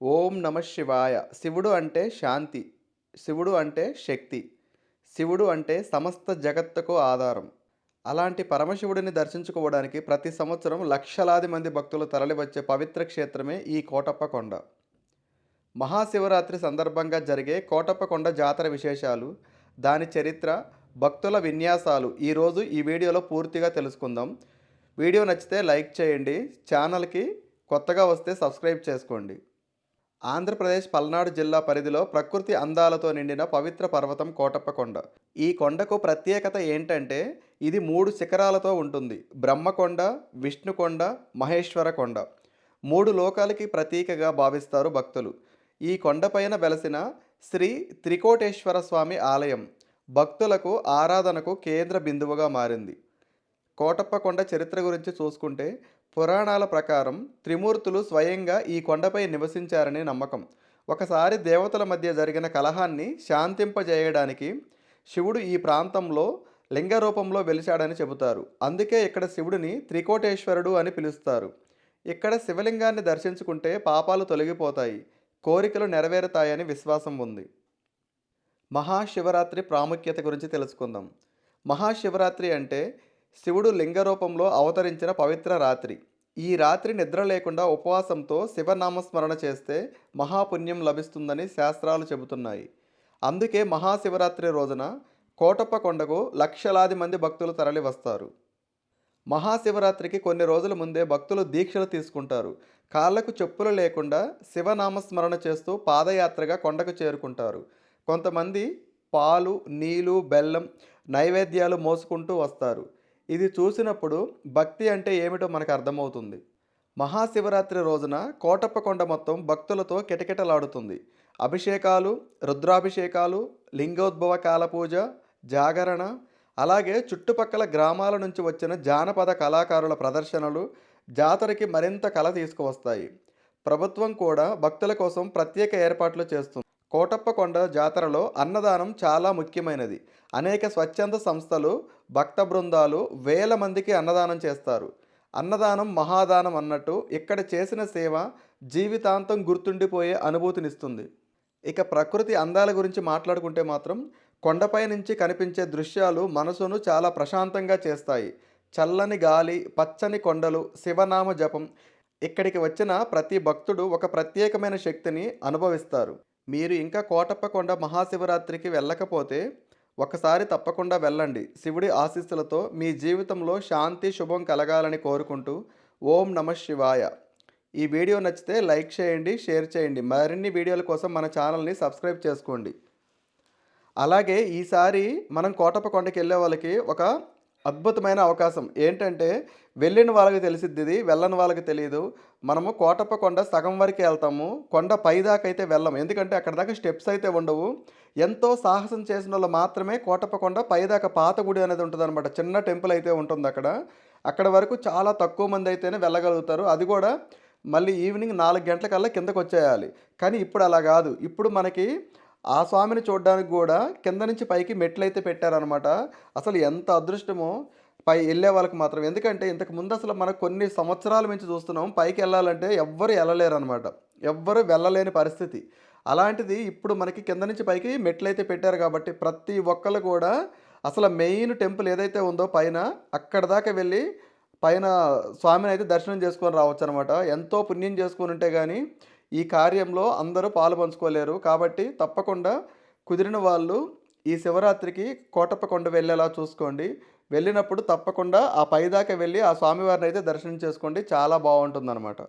ఓం నమ శివాయ. శివుడు అంటే శాంతి శివుడు అంటే శక్తి శివుడు అంటే సమస్త జగత్తుకు ఆధారం. అలాంటి పరమశివుడిని దర్శించుకోవడానికి ప్రతి సంవత్సరం లక్షలాది మంది భక్తులు తరలివచ్చే పవిత్ర క్షేత్రమే ఈ కోటప్ప కొండ. మహాశివరాత్రి సందర్భంగా జరిగే కోటప్ప కొండ జాతర విశేషాలు దాని చరిత్ర భక్తుల విన్యాసాలు ఈరోజు ఈ వీడియోలో పూర్తిగా తెలుసుకుందాం. వీడియో నచ్చితే లైక్ చేయండి ఛానల్కి కొత్తగా వస్తే సబ్స్క్రైబ్ చేసుకోండి. ఆంధ్రప్రదేశ్ పల్నాడు జిల్లా పరిధిలో ప్రకృతి అందాలతో నిండిన పవిత్ర పర్వతం కోటప్పకొండ ఈ కొండకు ప్రత్యేకత ఏంటంటే ఇది మూడు శిఖరాలతో ఉంటుంది. బ్రహ్మకొండ విష్ణుకొండ మహేశ్వర కొండ. మూడు లోకాలకి ప్రతీకగా భావిస్తారు భక్తులు. ఈ కొండపైన వెలసిన శ్రీ త్రికోటేశ్వర స్వామి ఆలయం భక్తులకు ఆరాధనకు కేంద్ర బిందువుగా మారింది. కోటప్పకొండ చరిత్ర గురించి చూసుకుంటే పురాణాల ప్రకారం త్రిమూర్తులు స్వయంగా ఈ కొండపై నివసించారని నమ్మకం. ఒకసారి దేవతల మధ్య జరిగిన కలహాన్ని శాంతింపజేయడానికి శివుడు ఈ ప్రాంతంలో లింగ రూపంలో వెలిశాడని చెబుతారు. అందుకే ఇక్కడ శివుడిని త్రికోటేశ్వరుడు అని పిలుస్తారు. ఇక్కడ శివలింగాన్ని దర్శించుకుంటే పాపాలు తొలగిపోతాయి. కోరికలు నెరవేరుతాయని విశ్వాసం ఉంది. మహాశివరాత్రి ప్రాముఖ్యత గురించి తెలుసుకుందాం. మహాశివరాత్రి అంటే శివుడు లింగ రూపంలో అవతరించిన పవిత్ర రాత్రి. ఈ రాత్రి నిద్ర లేకుండా ఉపవాసంతో శివనామస్మరణ చేస్తే మహాపుణ్యం లభిస్తుందని శాస్త్రాలు చెబుతున్నాయి. అందుకే మహాశివరాత్రి రోజున కోటప్ప కొండకు లక్షలాది మంది భక్తులు తరలి వస్తారు. మహాశివరాత్రికి కొన్ని రోజుల ముందే భక్తులు దీక్షలు తీసుకుంటారు. కాళ్ళకు చెప్పులు లేకుండా శివనామస్మరణ చేస్తూ పాదయాత్రగా కొండకు చేరుకుంటారు. కొంతమంది పాలు నీళ్ళు బెల్లం నైవేద్యాలు మోసుకుంటూ వస్తారు. ఇది చూసినప్పుడు భక్తి అంటే ఏమిటో మనకు అర్థమవుతుంది. మహాశివరాత్రి రోజున కోటప్ప కొండ మొత్తం భక్తులతో కిటకిటలాడుతుంది. అభిషేకాలు రుద్రాభిషేకాలు లింగోద్భవ కాల పూజ జాగరణ అలాగే చుట్టుపక్కల గ్రామాల నుంచి వచ్చిన జానపద కళాకారుల ప్రదర్శనలు జాతరకి మరింత కళ తీసుకువస్తాయి. ప్రభుత్వం కూడా భక్తుల కోసం ప్రత్యేక ఏర్పాట్లు చేస్తుంది. కోటప్పకొండ జాతరలో అన్నదానం చాలా ముఖ్యమైనది. అనేక స్వచ్ఛంద సంస్థలు భక్త బృందాలు వేల మందికి అన్నదానం చేస్తారు. అన్నదానం మహాదానం అన్నట్టు ఇక్కడ చేసిన సేవ జీవితాంతం గుర్తుండిపోయే అనుభూతినిస్తుంది. ఇక ప్రకృతి అందాల గురించి మాట్లాడుకుంటే మాత్రం కొండపై నుంచి కనిపించే దృశ్యాలు మనసును చాలా ప్రశాంతంగా చేస్తాయి. చల్లని గాలి పచ్చని కొండలు శివనామ జపం ఇక్కడికి వచ్చిన ప్రతి భక్తుడు ఒక ప్రత్యేకమైన శక్తిని అనుభవిస్తారు. మీరు ఇంకా కోటప్పకొండ మహాశివరాత్రికి వెళ్ళకపోతే ఒకసారి తప్పకుండా వెళ్ళండి. శివుడి ఆశీస్సులతో మీ జీవితంలో శాంతి శుభం కలగాలని కోరుకుంటూ ఓం నమ శివాయ. ఈ వీడియో నచ్చితే లైక్ చేయండి షేర్ చేయండి. మరిన్ని వీడియోల కోసం మన ఛానల్ని సబ్స్క్రైబ్ చేసుకోండి. అలాగే ఈసారి మనం కోటప్పకొండకి వెళ్ళే వాళ్ళకి ఒక అద్భుతమైన అవకాశం. ఏంటంటే వెళ్ళిన వాళ్ళకి తెలిసిద్ది ఇది వెళ్ళని వాళ్ళకి తెలియదు మనము కోటప్ప కొండ సగం వరకే వెళ్తాము. కొండ పైదాకా అయితే వెళ్ళము ఎందుకంటే అక్కడ దాకా స్టెప్స్ అయితే ఉండవు. ఎంతో సాహసం చేసిన వాళ్ళు మాత్రమే కోటప్ప కొండ పైదాకా పాత గుడి అనేది ఉంటుంది అనమాట చిన్న టెంపుల్ అయితే ఉంటుంది అక్కడ. అక్కడ వరకు చాలా తక్కువ మంది అయితేనే వెళ్ళగలుగుతారు. అది కూడా మళ్ళీ ఈవినింగ్ నాలుగు గంటలకల్లా కిందకు వచ్చేయాలి కానీ ఇప్పుడు అలా కాదు. ఇప్పుడు మనకి ఆ స్వామిని చూడడానికి కూడా కింద నుంచి పైకి మెట్లు అయితే పెట్టారనమాట అసలు ఎంత అదృష్టమో పై వెళ్ళే వాళ్ళకి మాత్రం. ఎందుకంటే ఇంతకు ముందు అసలు మనకు కొన్ని సంవత్సరాల నుంచి చూస్తున్నాం పైకి వెళ్ళాలంటే ఎవ్వరు వెళ్ళలేరు అనమాట ఎవ్వరు వెళ్ళలేని పరిస్థితి. అలాంటిది ఇప్పుడు మనకి కింద నుంచి పైకి మెట్లు అయితే పెట్టారు కాబట్టి ప్రతి ఒక్కరు కూడా అసలు మెయిన్ టెంపుల్ ఏదైతే ఉందో పైన అక్కడ దాకా వెళ్ళి పైన స్వామిని అయితే దర్శనం చేసుకొని రావచ్చు అనమాట ఎంతో పుణ్యం చేసుకొని ఉంటే కానీ ఈ కార్యంలో అందరూ పాలు పంచుకోలేరు. కాబట్టి తప్పకుండా కుదిరిన వాళ్ళు ఈ శివరాత్రికి కోటప్ప కొండ వెళ్ళేలా చూసుకోండి. వెళ్ళినప్పుడు తప్పకుండా ఆ పైదాకా వెళ్ళి ఆ స్వామివారిని అయితే దర్శనం చేసుకోండి. చాలా బాగుంటుందన్నమాట.